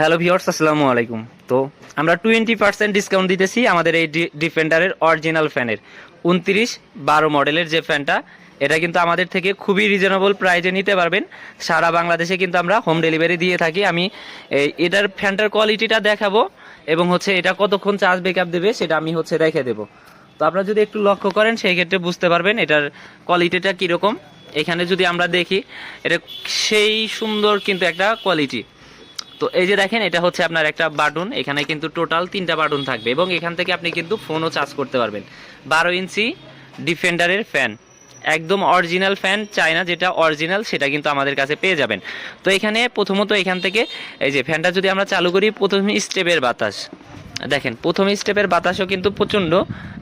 Hello viewers আসসালামু আলাইকুম। তো আমরা টোয়েন্টি পার্সেন্ট ডিসকাউন্ট দিতেছি আমাদের এই ডিফেন্ডারের অরিজিনাল ফ্যানের উনত্রিশ বারো মডেলের যে ফ্যানটা এটা কিন্তু আমাদের থেকে খুবই রিজনেবল প্রাইজে নিতে পারবেন। সারা বাংলাদেশে কিন্তু আমরা হোম ডেলিভারি দিয়ে থাকি। আমি এটার ফ্যানটার কোয়ালিটিটা দেখাবো এবং হচ্ছে এটা কতক্ষণ চার্জ ব্যাকআপ দেবে সেটা আমি হচ্ছে রেখে দেবো। তো আপনারা যদি একটু লক্ষ্য করেন, সেই ক্ষেত্রে বুঝতে পারবেন এটার কোয়ালিটিটা কীরকম। এখানে যদি আমরা দেখি, এটা সেই সুন্দর কিন্তু একটা কোয়ালিটি তো এই যে দেখেন, এটা হচ্ছে আপনার একটা বাটন। এখানে কিন্তু টোটাল তিনটা বাটন থাকবে এবং এখান থেকে আপনি কিন্তু ফোনও চার্জ করতে পারবেন। বারো ইঞ্চি ডিফেন্ডারের ফ্যান একদম অরিজিনাল ফ্যান চাই না যেটা অরিজিনাল সেটা কিন্তু আমাদের কাছে পেয়ে যাবেন। তো এখানে প্রথমত এখান থেকে, এই যে ফ্যানটা যদি আমরা চালু করি, প্রথম স্টেপের বাতাস। দেখেন, প্রথম স্টেপের বাতাসও কিন্তু প্রচণ্ড।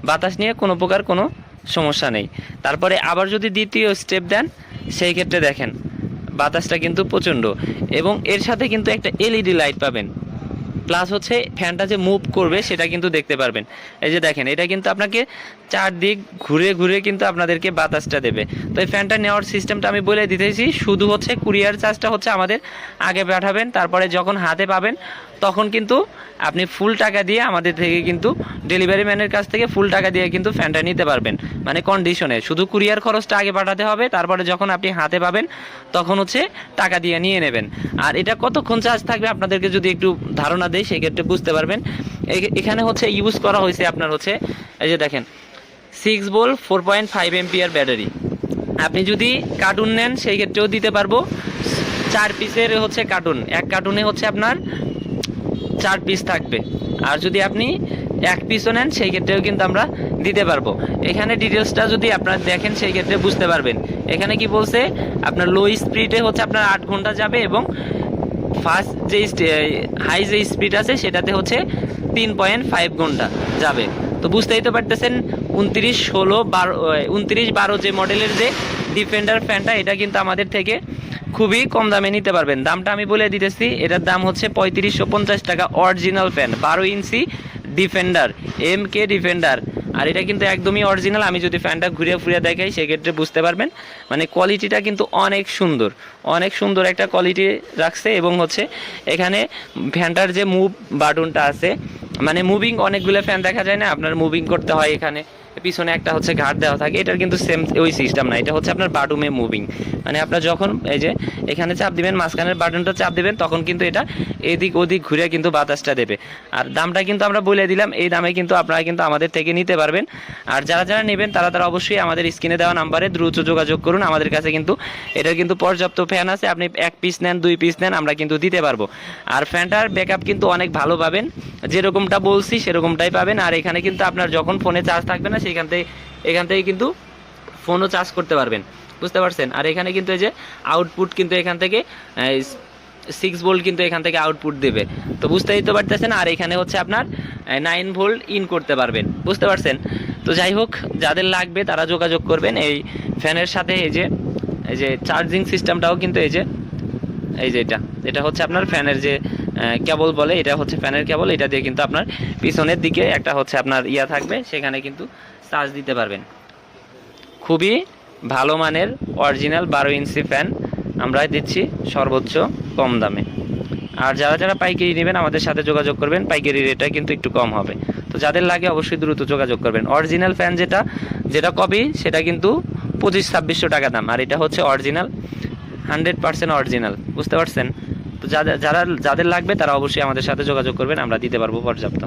বাতাস নিয়ে কোনো প্রকার কোনো সমস্যা নেই। তারপরে আবার যদি দ্বিতীয় স্টেপ দেন, সেই ক্ষেত্রে দেখেন বাতাসটা কিন্তু প্রচণ্ড। এবং এর সাথে কিন্তু একটা এলইডি লাইট পাবেন। প্লাস হচ্ছে ফ্যানটা যে মুভ করবে সেটা কিন্তু দেখতে পারবেন। এই যে দেখেন, এটা কিন্তু আপনাকে চারদিক ঘুরে ঘুরে কিন্তু আপনাদেরকে বাতাসটা দেবে। তো এই ফ্যানটা নেওয়ার সিস্টেমটা আমি বলে দিতেছি, শুধু হচ্ছে কুরিয়ার চার্জটা হচ্ছে আমাদের আগে পাঠাবেন, তারপরে যখন হাতে পাবেন, তখন কিন্তু আপনি ফুল টাকা দিয়ে আমাদের থেকে কিন্তু ডেলিভারি ম্যানের কাছ থেকে ফুল টাকা দিয়ে কিন্তু ফ্যানটা নিতে পারবেন মানে কন্ডিশনে শুধু কুরিয়ার খরচটা আগে পাঠাতে হবে, তারপরে যখন আপনি হাতে পাবেন, তখন হচ্ছে টাকা দিয়ে নিয়ে নেবেন। আর এটা কতক্ষণ চার্জ থাকবে আপনাদেরকে যদি একটু ধারণা দেয়, সেই ক্ষেত্রে বুঝতে পারবেন। এখানে হচ্ছে ইউজ করা হয়েছে আপনার হচ্ছে, এই যে দেখেন সিক্স বোল four point five ampere battery আপনি যদি কার্টুন নেন, সেই ক্ষেত্রেও দিতে পারব। চার পিসের হচ্ছে কার্টুন এক কার্টুনে হচ্ছে আপনার চার পিস থাকবে। আর যদি আপনি এক পিসও নেন, সেই ক্ষেত্রেও কিন্তু আমরা দিতে পারব। এখানে ডিটেলসটা যদি আপনার দেখেন, সেই ক্ষেত্রে বুঝতে পারবেন। এখানে কি বলছে, আপনার লো স্পিডে হচ্ছে আপনার আট ঘণ্টা যাবে এবং ফার্স্ট যে হাই যে স্পিড আছে, সেটাতে হচ্ছে তিন পয়েন্ট ফাইভ ঘণ্টা যাবে। তো বুঝতেই তো পারতেছেন, উনত্রিশ ষোলো বারো উনত্রিশ বারো যে মডেলের যে ডিফেন্ডার ফ্যানটা, এটা কিন্তু আমাদের থেকে খুবই কম দামে নিতে পারবেন। দামটা আমি বলে দিতেছি, এটার দাম হচ্ছে পঁয়ত্রিশশো পঞ্চাশ টাকা অরিজিনাল ফ্যান বারো inch defender M K defender আর এটা কিন্তু একদমই অরিজিনাল আমি যদি ফ্যানটা ঘুরিয়ে ফুরিয়ে দেখাই, সেক্ষেত্রে বুঝতে পারবেন মানে কোয়ালিটিটা কিন্তু অনেক সুন্দর। অনেক সুন্দর একটা কোয়ালিটি রাখছে এবং হচ্ছে এখানে ফ্যানটার যে মুভ বাটনটা আছে মানে মুভিং অনেকগুলো ফ্যান দেখা যায় না? আপনার মুভিং করতে হয় এখানে। পিছনে একটা হচ্ছে ঘাট দেওয়া থাকে, এটার কিন্তু সেম ওই সিস্টেম না, এটা হচ্ছে আপনার বাটুমে মুভিং মানে আপনার যখন এই যে এখানে চাপ দিবেন, মাঝখানের বাটনটা চাপ দিবেন, তখন কিন্তু এটা এদিক ওদিক ঘুরে কিন্তু বাতাসটা দেবে। আর দামটা কিন্তু আমরা বলে দিলাম, এই দামে কিন্তু আপনারা কিন্তু আমাদের থেকে নিতে পারবেন। আর যারা যারা নেবেন, তারা তারা অবশ্যই আমাদের স্ক্রিনে দেওয়া নাম্বারে দ্রুত যোগাযোগ করুন, আমাদের কাছে কিন্তু এটার কিন্তু পর্যাপ্ত ফ্যান আছে। আপনি এক পিস নেন, দুই পিস নেন, আমরা কিন্তু দিতে পারব। আর ফ্যানটার ব্যাকআপ কিন্তু অনেক ভালো পাবেন। যেরকমটা বলছি, সেরকমটাই পাবেন। আর এখানে কিন্তু আপনার যখন ফোনে চার্জ থাকবে না সেখান থেকে, এখান থেকে কিন্তু ফোনও চার্জ করতে পারবেন। বুঝতে পারছেন? আর এখানে কিন্তু এই যে আউটপুট কিন্তু এখান থেকে সিক্স ভোল্ট কিন্তু এখান থেকে আউটপুট দেবে। তো বুঝতেই তো পারতেছেন? আর এখানে হচ্ছে আপনার নাইন ভোল্ট ইন করতে পারবেন। বুঝতে পারছেন? তো যাই হোক, যাদের লাগবে তারা যোগাযোগ করবেন। এই ফ্যানের সাথে এই যে এই যে চার্জিং সিস্টেমটাও কিন্তু এই যে এই যে এটা এটা হচ্ছে আপনার ফ্যানের যে কেবল বলে, এটা হচ্ছে ফ্যানের কেবল এটা দিয়ে কিন্তু আপনার পিছনের দিকে একটা হচ্ছে আপনার ইয়া থাকবে, সেখানে কিন্তু চার্জ দিতে পারবেন। খুবই ভালো মানের অরিজিনাল বারো ইঞ্চি ফ্যান আমরা দিচ্ছি সর্বোচ্চ কম দামে। আর যারা যারা পাইকারি নেবেন, আমাদের সাথে যোগাযোগ করবেন। পাইকারি রেটটা কিন্তু একটু কম হবে। তো যাদের লাগে অবশ্যই দ্রুত যোগাযোগ করবেন। অরিজিনাল ফ্যান যেটা যেটা কপি সেটা কিন্তু পঁচিশ ছাব্বিশশো টাকা দাম। আর এটা হচ্ছে অরিজিনাল হান্ড্রেড পার্সেন্ট অরিজিনাল বুঝতে পারছেন? তো যাদের, যারা, যাদের লাগবে তারা অবশ্যই আমাদের সাথে যোগাযোগ করবেন, আমরা দিতে পারব পর্যাপ্ত।